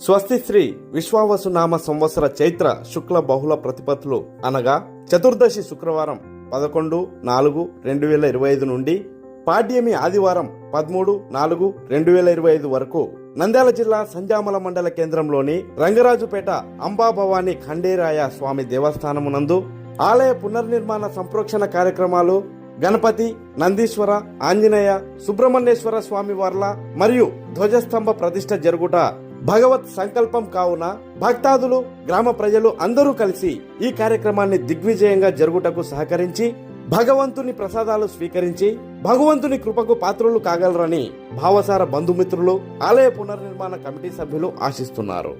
స్వస్తి శ్రీ విశ్వావసు నామ సంవత్సర చైత్ర శుక్ల బహుళ ప్రతిపత్తులు అనగా చతుర్దశి శుక్రవారం పదకొండు నాలుగు రెండు వేల ఇరవై ఐదు నుండి పాడ్యమి ఆదివారం పదమూడు నాలుగు రెండు వేల ఇరవై ఐదు వరకు నంద్యాల జిల్లా సంజామల మండల కేంద్రంలోని రంగరాజుపేట అంబాభవాని ఖండేరాయ స్వామి దేవస్థానమునందు ఆలయ పునర్నిర్మాణ సంప్రోక్షణ కార్యక్రమాలు గణపతి నందీశ్వర ఆంజనేయ సుబ్రహ్మణ్యేశ్వర స్వామి వార్ల మరియు ధ్వజస్తంభ ప్రతిష్ట జరుగుట భగవత్ సంకల్పం కావున భక్తాదులు గ్రామ ప్రజలు అందరూ కలిసి ఈ కార్యక్రమాన్ని దిగ్విజయంగా జరుగుటకు సహకరించి భగవంతుని ప్రసాదాలు స్వీకరించి భగవంతుని కృపకు పాత్రులు కాగలరని భావసార బంధుమిత్రులు ఆలయ పునర్నిర్మాణ కమిటీ సభ్యులు ఆశిస్తున్నారు.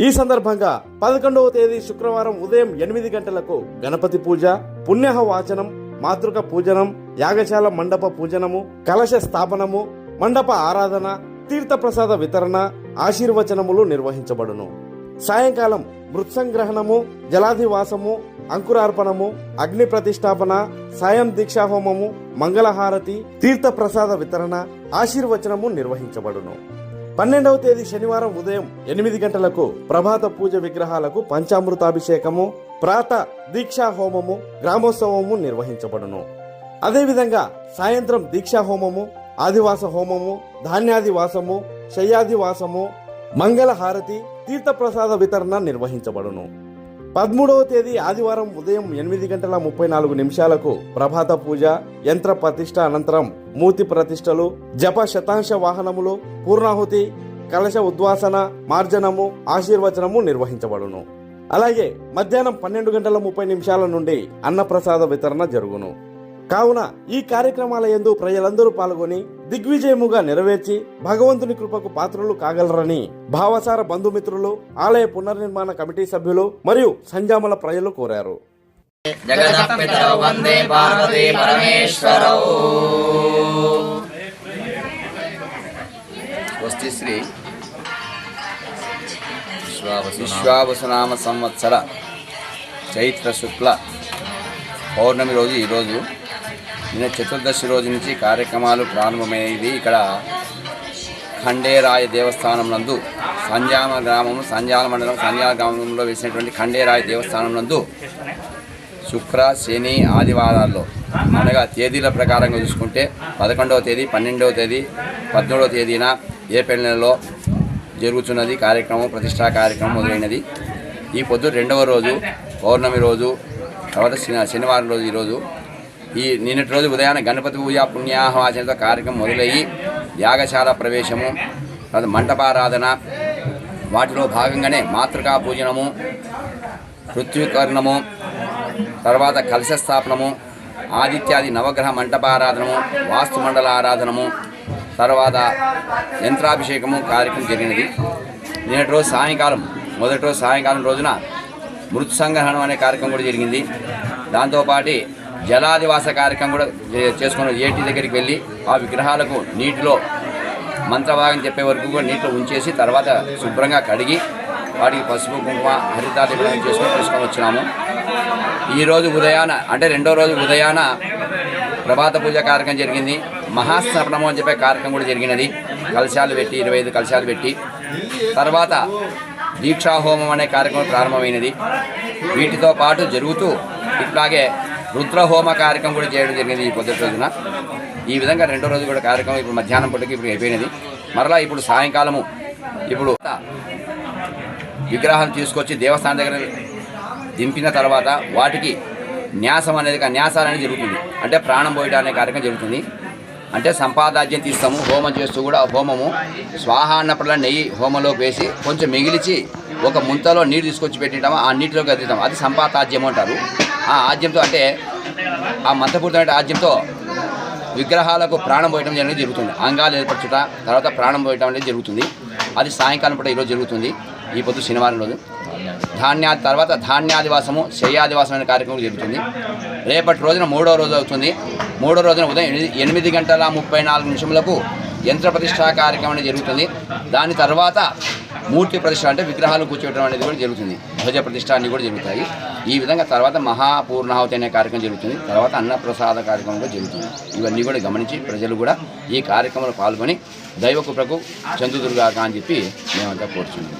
ఈ సందర్భంగా పదకొండవ తేదీ శుక్రవారం ఉదయం ఎనిమిది గంటలకు గణపతి పూజ పుణ్యహ వాచనం మాతృక పూజనం యాగశాల మండప పూజనము కలశ స్థాపనము మండప ఆరాధన తీర్థప్రసాద వితరణ ఆశీర్వచనములు నిర్వహించబడును. సాయంకాలం మృత్సంగ్రహణము జలాధివాసము అంకురార్పణము అగ్ని ప్రతిష్టాపన సాయం దీక్షాహోమము మంగళహారతి మంగళహారతి తీర్థప్రసాద వితరణ ఆశీర్వచనము నిర్వహించబడును. పన్నెండవ తేదీ శనివారం ఉదయం ఎనిమిది గంటలకు ప్రభాత పూజ విగ్రహాలకు పంచామృతాభిషేకము ప్రాత దీక్షాహోమము గ్రామోత్సవము నిర్వహించబడును. అదేవిధంగా సాయంత్రం దీక్షాహోమము ఆదివాస హోమము ధాన్యాదివాసము శయ్యాదివాసము మంగళహారతి తీర్థప్రసాద వితరణ నిర్వహించబడును. పదమూడవ తేదీ ఆదివారం ఉదయం ఎనిమిది గంటల ముప్పై నాలుగు నిమిషాలకు ప్రభాత పూజ యంత్ర ప్రతిష్ట అనంతరం మూర్తి ప్రతిష్టలు జప శతాంశ వాహనములు పూర్ణాహుతి కలశ ఉద్వాసన మార్జనము ఆశీర్వచనము నిర్వహించబడును. అలాగే మధ్యాహ్నం పన్నెండు గంటల ముప్పై నిమిషాల నుండి అన్నప్రసాద వితరణ జరుగును. కావున ఈ కార్యక్రమాల యందు ప్రజలందరూ పాల్గొని దిగ్విజయముగా నెరవేర్చి భగవంతుని కృపకు పాత్రులు కాగలరని భావసార బంధుమిత్రులు ఆలయ పునర్నిర్మాణ కమిటీ సభ్యులు మరియు సంజామల ప్రజలు కోరారు. శ్రీ విశ్వావసునామ సంవత్సర చైత్ర శుక్ల పౌర్ణమి రోజు ఈరోజు నిన్న చతుర్దశి రోజు నుంచి కార్యక్రమాలు ప్రారంభమైనవి ఇక్కడ ఖండేరాయ దేవస్థానం నందు సంజామ గ్రామం సంజాల మండలం సంజాల గ్రామంలో వేసినటువంటి ఖండేరాయ దేవస్థానం నందు శుక్ర శని ఆదివారాల్లో అనగా తేదీల ప్రకారంగా చూసుకుంటే పదకొండవ తేదీ పన్నెండవ తేదీ పద్మూడవ తేదీన ఏప్రిల్ నెలలో జరుగుతున్నది కార్యక్రమం ప్రతిష్టా కార్యక్రమం మొదలైనది. ఈ పొద్దు రెండవ రోజు పౌర్ణమి రోజు తర్వాత శని శనివారం రోజు ఈరోజు ఈ నిన్నటి రోజు ఉదయాన్నే గణపతి పూజ పుణ్యాహవాచనతో కార్యక్రమం మొదలయ్యి యాగశాల ప్రవేశము తర్వాత మంటపారాధన వాటిలో భాగంగానే మాతృకా పూజనము పృథ్వీకరణము తర్వాత కలశ స్థాపనము ఆదిత్యాది నవగ్రహ మంటపారాధనము వాస్తు మండల ఆరాధనము తర్వాత యంత్రాభిషేకము కార్యక్రమం జరిగినది. నిన్నటి రోజు సాయంకాలం మొదటి రోజు సాయంకాలం రోజున మృత్ సంగ్రహణం అనే కార్యక్రమం కూడా జరిగింది. దాంతోపాటు జలాదివాస కార్యక్రమం కూడా చేసుకున్న ఏటి దగ్గరికి వెళ్ళి ఆ విగ్రహాలకు నీటిలో మంత్రభాగం చెప్పే వరకు కూడా నీటిలో ఉంచేసి తర్వాత శుభ్రంగా కడిగి వాటికి పసుపు కుంకుమ హరితాదిపడం చేసుకొని తీసుకొని వచ్చినాము. ఈరోజు ఉదయాన అంటే రెండో రోజు ఉదయాన ప్రభాత పూజ కార్యక్రమం జరిగింది. మహాస్నపనము అని చెప్పే కార్యక్రమం కూడా జరిగినది. కలశాలు పెట్టి ఇరవై ఐదు కలశాలు పెట్టి. తర్వాత దీక్షాహోమం అనే కార్యక్రమం ప్రారంభమైనది. వీటితో పాటు జరుగుతూ ఇట్లాగే రుద్రహోమ కార్యక్రమం కూడా చేయడం జరిగింది ఈ పొద్దుటి రోజున. ఈ విధంగా రెండో రోజు కూడా కార్యక్రమం ఇప్పుడు మధ్యాహ్నం పూటకి ఇప్పుడు అయిపోయినది. మరలా ఇప్పుడు సాయంకాలము ఇప్పుడు విగ్రహాలు తీసుకొచ్చి దేవస్థానం దగ్గర దింపిన తర్వాత వాటికి న్యాసం అనేది న్యాసాలు అనేది జరుగుతుంది. అంటే ప్రాణం పోయడం అనే కార్యక్రమం జరుగుతుంది. అంటే సంపాదాజ్యం తీస్తాము హోమం చేస్తూ కూడా హోమము. స్వాహ అన్నప్పుడల్లా నెయ్యి హోమంలో వేసి కొంచెం మిగిలిచి ఒక ముంతలో నీరు తీసుకొచ్చి పెట్టింటాము ఆ నీటిలోకి అద్దుతాం అది సంపాతాజ్యం అంటారు. ఆ ఆద్యంతో అంటే ఆ మంత్రపూరితమైన ఆద్యంతో విగ్రహాలకు ప్రాణం పోయడం అనేది జరుగుతుంది. అంగాలు ఏర్పరచుట తర్వాత ప్రాణం పోయడం అనేది జరుగుతుంది. అది సాయంకాలం పూట ఈరోజు జరుగుతుంది. ఈ పొద్దు శనివారం రోజు. ధాన్యా తర్వాత ధాన్యాదివాసము శయ్యాదివాసం అనే కార్యక్రమం జరుగుతుంది. రేపటి రోజున మూడో రోజు అవుతుంది. మూడో రోజున ఉదయం ఎనిమిది- గంటల ముప్పై నాలుగు నిమిషములకు యంత్ర ప్రతిష్టా కార్యక్రమం అనేది జరుగుతుంది. దాని తర్వాత మూర్తి ప్రతిష్ట అంటే విగ్రహాలు కూర్చోవడం అనేది కూడా జరుగుతుంది. ధ్వజ ప్రతిష్ట అన్ని కూడా జరుగుతాయి. ఈ విధంగా తర్వాత మహాపూర్ణాహుతి అనే కార్యక్రమం జరుగుతుంది. తర్వాత అన్నప్రసాద కార్యక్రమం కూడా జరుగుతుంది. ఇవన్నీ కూడా గమనించి ప్రజలు కూడా ఈ కార్యక్రమంలో పాల్గొని దైవ చంద్రదుర్గాక అని చెప్పి మేమంతా కోరుచున్నాం.